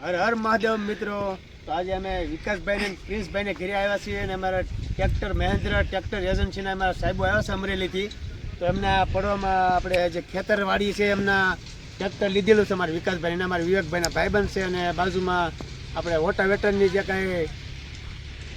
હર હર મહાદેવ મિત્રો. તો આજે અમે વિકાસભાઈ ને પ્રિન્સભાઈ ને ઘરે આવ્યા છીએ અને અમારા ટ્રેક્ટર મહેન્દ્ર ટ્રેક્ટર એજન્સીના અમારા સાહેબો આવ્યા છે અમરેલીથી. તો એમના પડવામાં આપણે જે ખેતરવાડી છે એમના ટ્રેક્ટર લીધેલું છે અમારા વિકાસભાઈ અને અમારા વિવેકભાઈના ભાઈબંધ છે અને બાજુમાં આપણે ઓટાવેટરની જે કાંઈ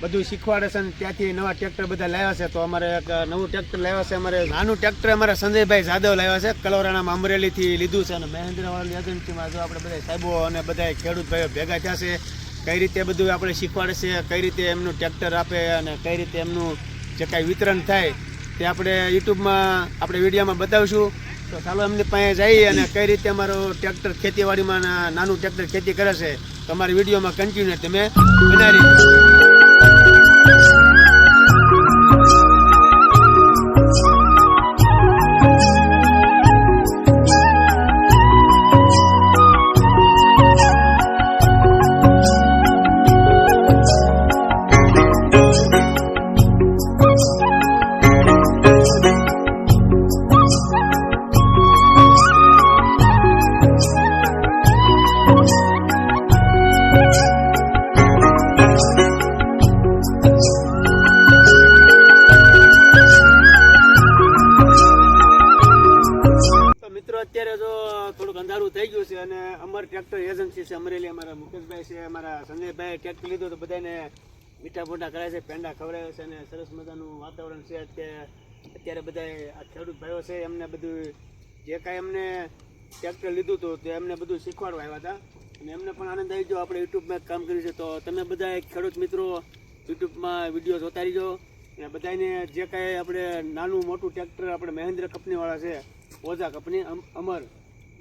બધું શીખવાડે છે અને ત્યાંથી નવા ટ્રેક્ટર બધા લાવ્યા છે. તો અમારે એક નવું ટ્રેક્ટર લાવ્યા છે. અમારે નાનું ટ્રેક્ટર અમારા સંજયભાઈ જાદવ લાવ્યા છે. કલોરાણામાં અમરેલીથી લીધું છે અને મહેન્દ્રવાળી એજન્સીમાં જો આપણે બધા સાહેબો અને બધા ખેડૂત ભાઈઓ ભેગા થયા છે, કઈ રીતે બધું આપણે શીખવાડે છે, કઈ રીતે એમનું ટ્રેક્ટર આપે અને કઈ રીતે એમનું જે કાંઈ વિતરણ થાય તે આપણે યુટ્યુબમાં આપણે વિડીયોમાં બતાવશું. તો ચાલો એમની પાસે જઈએ અને કઈ રીતે અમારું ટ્રેક્ટર ખેતીવાડીમાં નાનું ટ્રેક્ટર ખેતી કરે છે. તમારી વિડીયોમાં કન્ટિન્યુ તમે બનાવી અત્યારે જો થોડુંક અંધારું થઈ ગયું છે અને અમર ટ્રેક્ટર એજન્સી છે, અમરેલી અમારા મુકેશભાઈ છે, અમારા સંજયભાઈ ટ્રેક્ટર લીધો તો બધાને મીઠા મોટા કરાય છે, પેંડા ખવડાવે છે અને સરસ મજાનું વાતાવરણ છે અત્યારે. અત્યારે બધા આ ખેડૂત ભાઈઓ છે, એમને બધું જે કાંઈ એમને ટ્રેક્ટર લીધું હતું તે એમને બધું શીખવાડવા આવ્યા હતા. અને એમને પણ આનંદ આવી ગયો, આપણે યુટ્યુબમાં કામ કર્યું છે, તો તમે બધા ખેડૂત મિત્રો યુટ્યુબમાં વીડિયો જોતા રહીજો. અને બધાને જે કાંઈ આપણે નાનું મોટું ટ્રેક્ટર, આપણે મહેન્દ્ર કંપનીવાળા છે ઓઝા કંપની અમ- અમર.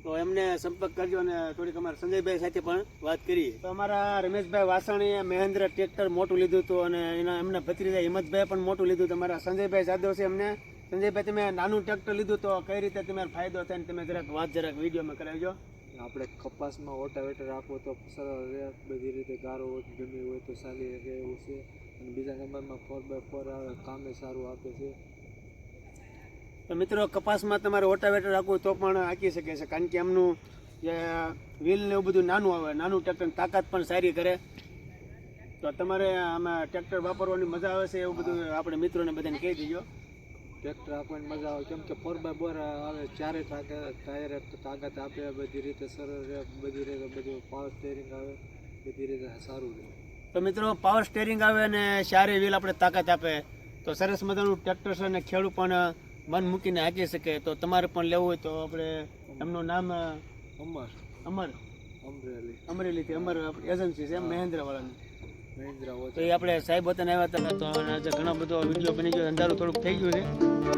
તો એમને સંપર્ક કરજો અને થોડીક અમારા સંજયભાઈ સાથે પણ વાત કરી તો અમારા રમેશભાઈ વાસણીએ મહેન્દ્ર ટ્રેક્ટર મોટું લીધું હતું અને એના, એમના ભત્રીજા હિંમતભાઈ પણ મોટું લીધું તમારા સંજયભાઈ જાદવ છે એમને. સંજયભાઈ, તમે નાનું ટ્રેક્ટર લીધું તો કઈ રીતે તમારે ફાયદો થાય ને તમે જરાક વાત જરાક વિડીયોમાં કરાવજો. આપણે કપાસમાં ઓટાવેટર રાખવો તો સરળ રહે, બધી રીતે ગારો હોય ગમી હોય તો સારી રહે એવું છે. અને બીજા નંબરમાં ફોર બાય ફોર આવે, કામે સારું આપે છે. મિત્રો કપાસમાં તમારે રોટાવેટર રાખવું તો પણ આંકી શકે છે. કારણ કે એમનું જે વ્હીલ ને એવું બધું નાનું આવે નાનું ટ્રેક્ટર તાકાત પણ સારી કરે. તો તમારે આમાં ટ્રેક્ટર વાપરવાની મજા આવે છે એવું બધું આપણે મિત્રોને બધાને કહી દીજો. ટ્રેક્ટર આપણને મજા આવે. કેમ કે ફોર બાય ફોર આવે ચારે તાકાત ટાયર તાકાત આપે બધી રીતે સરળ રહે બધી રીતે બધું પાવર સ્ટેરિંગ આવે બધી રીતે સારું રહે. તો મિત્રો પાવર સ્ટેરિંગ આવે અને સારી વ્હીલ આપણે તાકાત આપે. તો સરસ મજાનું ટ્રેક્ટર છે અને ખેડૂત પણ મન મૂકીને હાંકી શકે તો તમારે પણ લેવું હોય તો આપણે એમનું નામ અમર. અમર. અમરેલી. અમરેલીથી અમર એજન્સી છે મહેન્દ્રવાળાની. મહિન્દ્રા તો એ આપણે સાહેબ વતન આવ્યા હતા તો આજે ઘણો બધો વીડિયો બની ગયો અંધારું થોડુંક થઈ ગયું છે.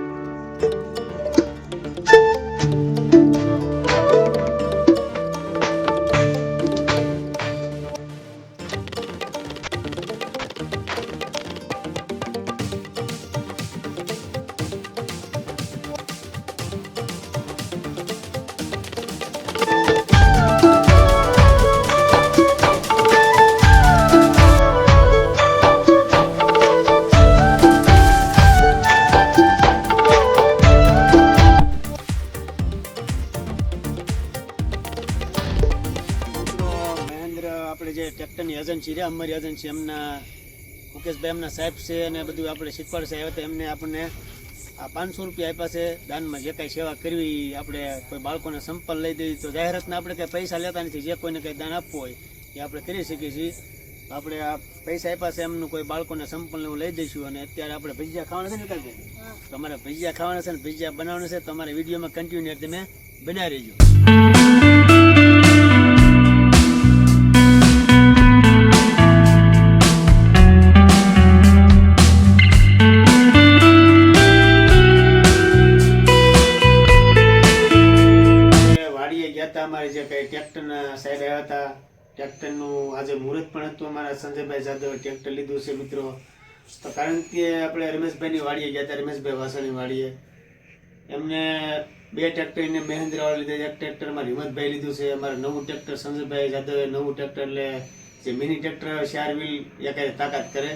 આપણે એજન્સી રહે અમારી એજન્સી એમના મુકેશભાઈ એમના સાહેબ છે અને બધું આપણે શીખવાડશે આવ્યા તો એમને આપણને આ પાંચસો રૂપિયા આપ્યા છે, દાનમાં જે કાંઈ સેવા કરવી, આપણે કોઈ બાળકોને સંપલ લઈ દઈએ તો જાહેરાતના આપણે કંઈ પૈસા લેતા નથી, જે કોઈને કંઈ દાન આપવું હોય, એ આપણે કરી શકીએ છીએ. આપણે આ પૈસા આપ્યા છે, એમનું કોઈ બાળકોને સંપલ એવું લઈ દઈશું અને અત્યારે આપણે ભજીયા ખાવાના છે ને કાંઈ? તમારે ભજીયા ખાવાના છે ને ભજીયા બનાવવાના છે, તમારે વિડીયોમાં કન્ટિન્યુ તમે બનાવી રહેજો. હતા, અમારે જે કઈ ટ્રેક્ટરના સાહેબ આવ્યા હતા, ટ્રેક્ટરનું આજે મુહૂર્ત પણ હતું અમારા સંજયભાઈ જાદવે ટ્રેક્ટર લીધું છે, મિત્રો. તો કારણ કે આપણે રમેશભાઈની વાડીએ ગયા હતા, રમેશભાઈ વાસણની વાડીએ. એમને બે ટ્રેક્ટર, એને મહેન્દ્રવાળા લીધા, એક ટ્રેક્ટરમાં હિંમતભાઈ લીધું છે, અમારે નવું ટ્રેક્ટર સંજયભાઈ જાદવે, નવું ટ્રેક્ટર એટલે જે મિની ટ્રેક્ટર ચાર વ્હીલ એ કાંઈ તાકાત કરે.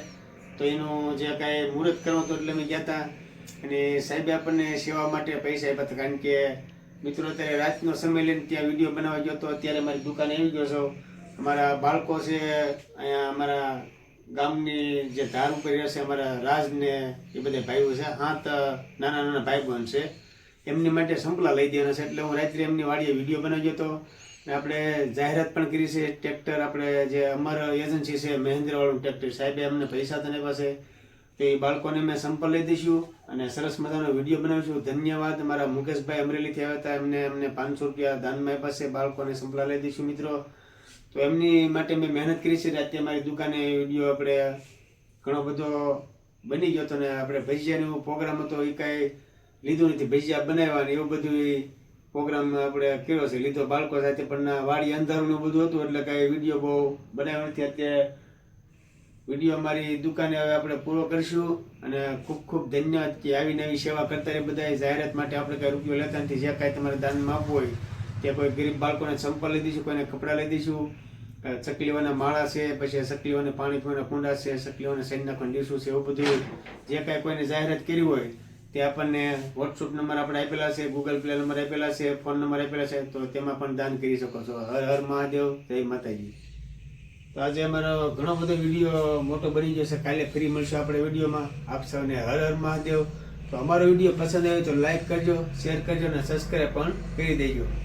તો એનું જે કાંઈ મુહૂર્ત કરવું હતું એટલે અમે ગયા હતા. અને સાહેબે આપણને સેવા માટે પૈસા આપ્યા હતા, કારણ કે મિત્રો, અત્યારે રાતનો સમય લઈને ત્યાં વીડિયો બનાવવા ગયો તો અત્યારે મારી દુકાને આવી ગયો છો. અમારા બાળકો છે, અહીંયા અમારા ગામની જે ધાર ઉપર છે અમારા રાજ ને એ બધા ભાઈઓ છે, હાથ નાના નાના ભાઈ બહેન છે. એમની માટે સંપલા લઈ દેવાના છે, એટલે હું રાત્રે એમની વાડીએ વીડિયો બનાવ્યો હતો ને આપણે જાહેરાત પણ કરી છે. ટ્રેક્ટર આપણે જે અમર એજન્સી છે, મહેન્દ્રવાળું ટ્રેક્ટર સાહેબે અમને પૈસા તને પાસે તો બાળકોને મેં સંપલ લઈ દઈશું અને સરસ મજાનો વીડિયો બનાવીશું ધન્યવાદ. મારા મુકેશભાઈ અમરેલીથી આવ્યા હતા. એમને અમને પાંચસો રૂપિયા દાનમાં પાસે બાળકોને સંપલા લઈ દઈશું મિત્રો. તો એમની માટે મેં મહેનત કરી છે. રાતે મારી દુકાને વીડિયો આપણે ઘણો બધો બની ગયો હતો ને આપણે ભજીયાનો એવો પ્રોગ્રામ હતો. એ કાંઈ લીધું નથી. ભજીયા બનાવ્યા ને એવું બધું પ્રોગ્રામ આપણે કર્યો છે. લીધો બાળકો સાથે પણ વાડી અંધારું બધું હતું એટલે કાંઈ વીડિયો બહુ બનાવ્યો નથી. અત્યારે વીડિયો અમારી દુકાને હવે આપણે પૂરો કરીશું અને ખૂબ ખૂબ ધન્યવાદ કે આવી નવી સેવા કરતા રહે બધાએ જાહેરાત માટે આપણે કાંઈ રૂપિયો લેતા નથી. જે કાંઈ તમારે દાનમાં આપવું હોય, તે કોઈ ગરીબ બાળકોને ચંપલ લઈ દઈશું, કોઈને કપડાં લઈ દઈશું ચકલીઓના માળા છે, પછી ચકલીઓને પાણી પીવાના કુંડા છે ચકલીઓને સૈન કંડીશું ડીશું છે, એવું બધું. જે કાંઈ કોઈને જાહેરાત કરી હોય, તે આપણને વોટ્સઅપ નંબર આપણે આપેલા છે ગૂગલ પ્લે નંબર આપેલા છે ફોન નંબર આપેલા છે, તો તેમાં પણ દાન કરી શકો છો. હર હર મહાદેવ, જય માતાજી. તો આજે અમારો ઘણો બધો વીડિયો મોટો બની જશે. કાલે ફ્રી મળશે આપણે વિડીયોમાં. આપ સૌને હર હર મહાદેવ. તો અમારો વીડિયો પસંદ આવ્યો તો લાઈક કરજો, શેર કરજો અને સબસ્ક્રાઈબ પણ કરી દેજો.